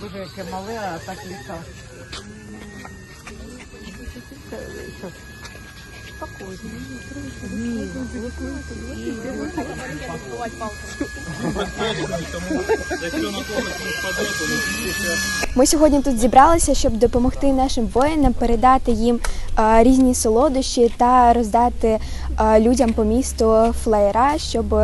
Боже, яке мале, а так літа. Ми сьогодні тут зібралися, щоб допомогти нашим воїнам передати їм різні солодощі та роздати людям по місту флеєра, щоб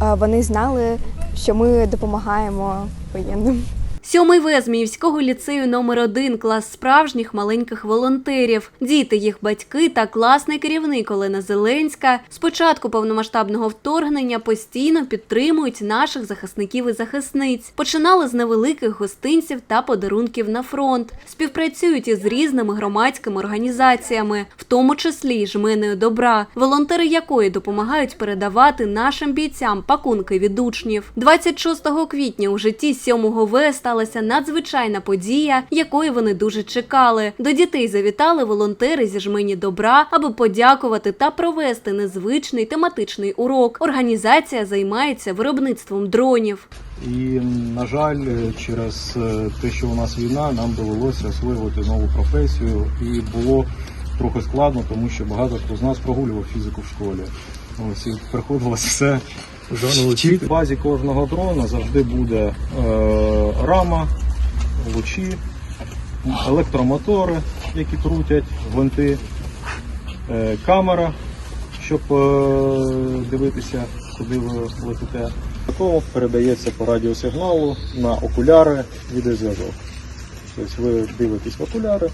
вони знали, що ми допомагаємо воєнним. Сьомий В Зміївського ліцею номер 1 клас справжніх маленьких волонтерів. Діти, їх батьки та класний керівник Олена Зеленська з початку повномасштабного вторгнення постійно підтримують наших захисників і захисниць. Починали з невеликих гостинців та подарунків на фронт. Співпрацюють із різними громадськими організаціями, в тому числі й жменою добра, волонтери якої допомагають передавати нашим бійцям пакунки від учнів. 26 квітня у житті 7 В сталася надзвичайна подія, якої вони дуже чекали. До дітей завітали волонтери зі жмені добра, аби подякувати та провести незвичний тематичний урок. Організація займається виробництвом дронів. І, на жаль, через е, те, що у нас війна, нам довелося освоювати нову професію, і було трохи складно, тому що багато хто з нас прогулював фізику в школі. Ось і приходилося все. В базі кожного дрона завжди буде е, рама, лучі, електромотори, які крутять, гвинти, е, камера, щоб е, дивитися, куди ви летите. Такого передається по радіосигналу на окуляри відеозв'язок. Тобто ви дивитесь в окуляри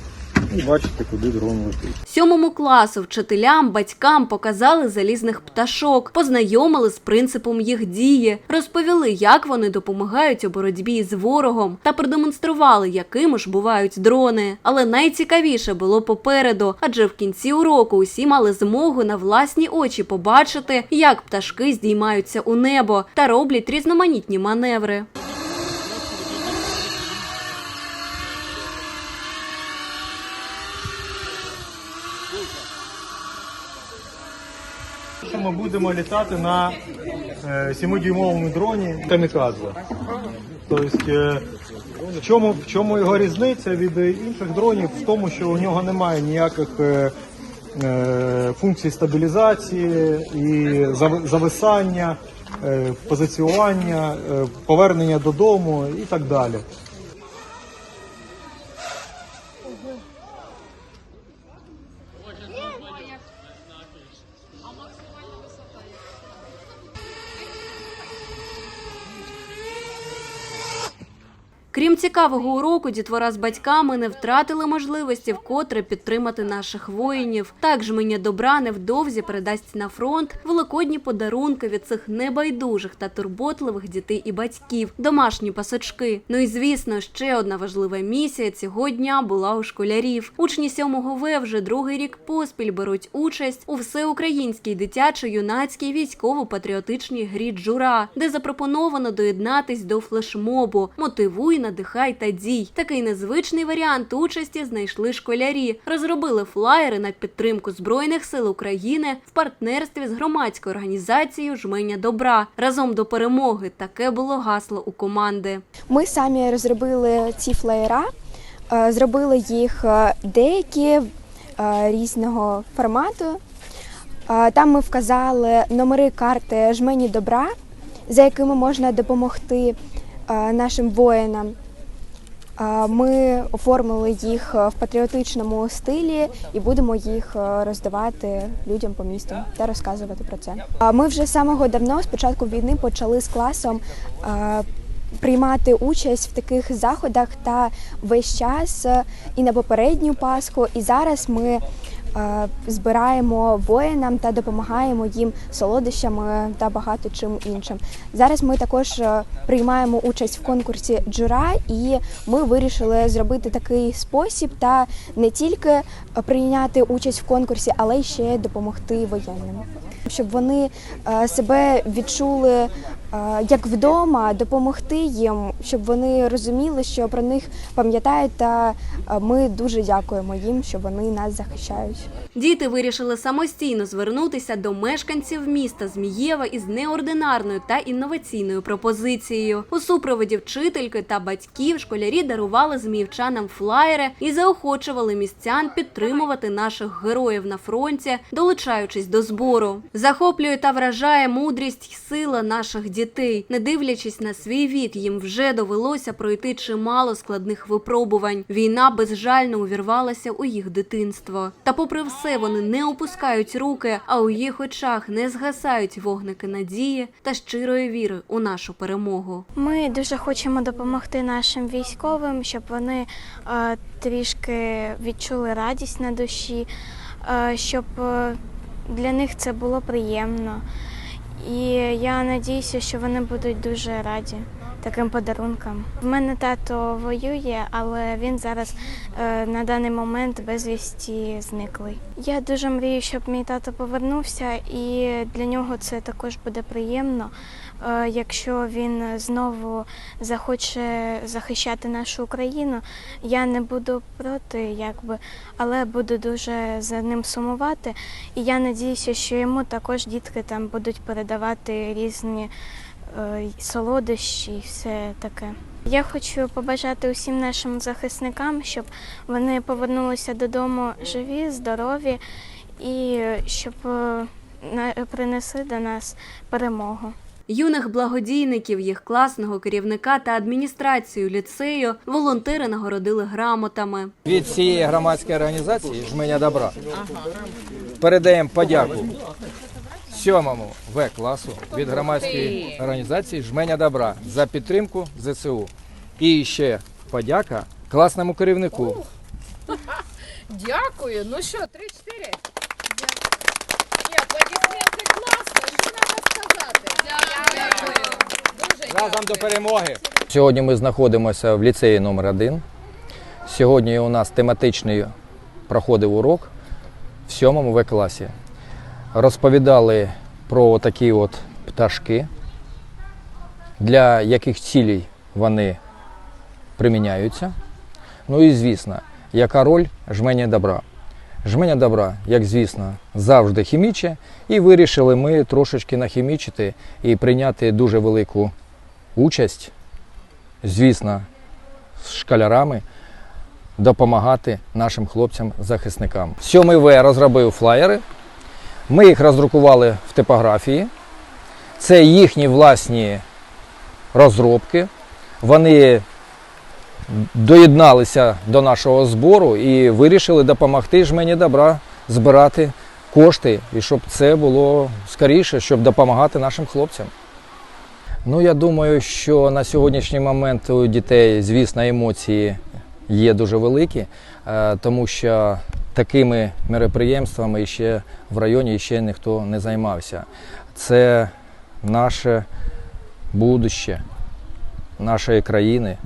і бачите, куди дрон летить. Сьомому класу вчителям, батькам показали залізних пташок, познайомили з принципом їх дії, розповіли, як вони допомагають у боротьбі з ворогом, та продемонстрували, якими ж бувають дрони. Але найцікавіше було попереду, адже в кінці уроку усі мали змогу на власні очі побачити, як пташки здіймаються у небо та роблять різноманітні маневри. Що ми будемо літати на е, 7-дюймовому дроні камікадзе. Тобто, е, в чому, в чому його різниця від інших дронів? В тому, що у нього немає ніяких е, е, функцій стабілізації і зависання, е, позиціювання, е, повернення додому і так далі. Крім цікавого уроку, дітвора з батьками не втратили можливості вкотре підтримати наших воїнів. Так жменя добра невдовзі передасть на фронт великодні подарунки від цих небайдужих та турботливих дітей і батьків, домашні пасочки. Ну і звісно, ще одна важлива місія цього дня була у школярів. Учні 7 В вже другий рік поспіль беруть участь у всеукраїнській дитячо-юнацькій військово-патріотичній грі Джура, де запропоновано доєднатись до флешмобу Мотивуй, надихай та дій. Такий незвичний варіант участі знайшли школярі. Розробили флаєри на підтримку Збройних сил України в партнерстві з громадською організацією Жменя добра. Разом до перемоги таке було гасло у команди. Ми самі розробили ці флеєра, е, зробили їх е, деякі е, різного формату. Там ми вказали номери карти жмені добра, за якими можна допомогти нашим воїнам. Е, Ми оформили їх е, в патріотичному стилі і будемо їх е, роздавати людям по місту та розказувати про це. Ми вже самого давно, з початку війни, почали з класом е, приймати участь в таких заходах та весь час е, і на попередню Пасху, і зараз ми е, збираємо воїнам та допомагаємо їм солодощами та багато чим іншим. Зараз ми також е, приймаємо участь в конкурсі джура, і ми вирішили зробити такий спосіб та не тільки прийняти участь в конкурсі, але й ще допомогти воєнним. щоб вони е, себе відчули е, як вдома, допомогти їм, щоб вони розуміли, що про них пам'ятають, та ми дуже дякуємо їм, що вони нас захищають. Діти вирішили самостійно звернутися до мешканців міста Змієва із неординарною та інноваційною пропозицією. У супроводі вчительки та батьків школярі дарували зміївчанам флаєри і заохочували містян підтримувати наших героїв на фронті, долучаючись до збору. Захоплює та вражає мудрість й сила наших дітей. Не дивлячись на свій вік, їм вже довелося пройти чимало складних випробувань. Війна безжально увірвалася у їх дитинство. Та, попри все, вони не опускають руки, а у їх очах не згасають вогники надії та щирої віри у нашу перемогу. Ми дуже хочемо допомогти нашим військовим, щоб вони е, трішки відчули радість на душі, е, щоб е, для них це було приємно. І я надіюся, що вони будуть дуже раді таким подарункам. В мене тато воює, але він зараз е, на даний момент безвісті зниклий. Я дуже мрію, щоб мій тато повернувся, і для нього це також буде приємно. Е, Якщо він знову захоче захищати нашу Україну, я не буду проти, якби, але буду дуже за ним сумувати. І я надіюся, що йому також дітки там будуть передавати різні солодощі і все таке. Я хочу побажати усім нашим захисникам, щоб вони повернулися додому живі, здорові і щоб е, на- принесли до нас перемогу. Юних благодійників, їх класного керівника та адміністрацію ліцею волонтери нагородили грамотами. від цієї громадської організації Жменя добра передаємо подяку сьомому В класу від громадської організації Жменя добра за підтримку ЗСУ. І ще подяка класному керівнику Дякую. Ну що, три-чотири? Ні, аплодисменти класно. Що треба сказати? Дякую. Дуже разом до перемоги. Сьогодні ми знаходимося в ліцеї номер 1 Сьогодні у нас тематичний проходив урок в сьомому В класі. Розповідали про такі от пташки, для яких цілей вони приміняються. Ну і звісно, яка роль жменя добра. Жменя добра, як звісно, завжди хіміче, і вирішили ми трошечки нахімічити і прийняти дуже велику участь, звісно, з школярами допомагати нашим хлопцям-захисникам. Сьомий В розробив флаєри. Ми їх роздрукували в типографії. Це їхні власні розробки. Вони доєдналися до нашого збору і вирішили допомогти жмені добра збирати кошти, і щоб це було скоріше, щоб допомагати нашим хлопцям. Ну, я думаю, що на сьогоднішній момент у дітей, звісно, емоції є дуже великі, е, тому що такими мероприємствами ще в районі ще ніхто не займався. Це наше будуще нашої країни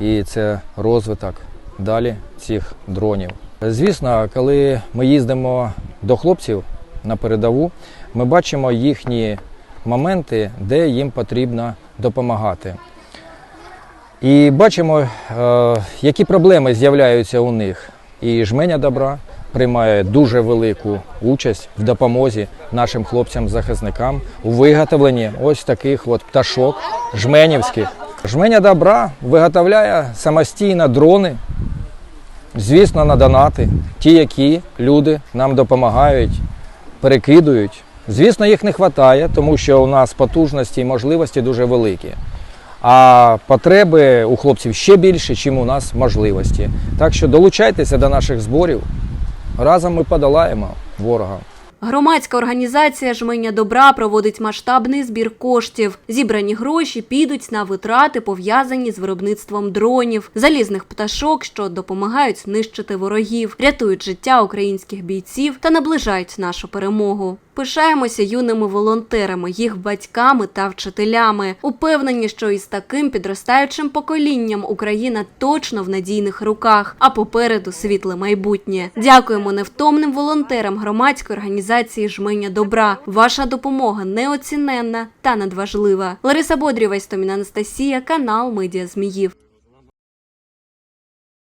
і це розвиток далі цих дронів. Звісно, коли ми їздимо до хлопців на передову, ми бачимо їхні моменти, де їм потрібно допомагати. І бачимо, е, які проблеми з'являються у них. І жменя добра приймає дуже велику участь в допомозі нашим хлопцям-захисникам у виготовленні ось таких от пташок жменівських. Жменя добра виготовляє самостійно дрони, звісно, на донати, ті, які люди нам допомагають, перекидують. Звісно, їх не вистачає, тому що у нас потужності і можливості дуже великі. А потреби у хлопців ще більше, ніж у нас можливості. Так що долучайтеся до наших зборів. Разом ми подолаємо ворога. Громадська організація Жменя добра проводить масштабний збір коштів. Зібрані гроші підуть на витрати, пов'язані з виробництвом дронів, залізних пташок, що допомагають нищити ворогів, рятують життя українських бійців та наближають нашу перемогу. Пишаємося юними волонтерами, їх батьками та вчителями. Упевнені, що із таким підростаючим поколінням Україна точно в надійних руках, а попереду світле майбутнє. Дякуємо невтомним волонтерам громадської організації Жменя добра. Ваша допомога неоціненна та надважлива. Лариса Бодрєва, Істоміна Анастасія, канал Медіа Зміїв.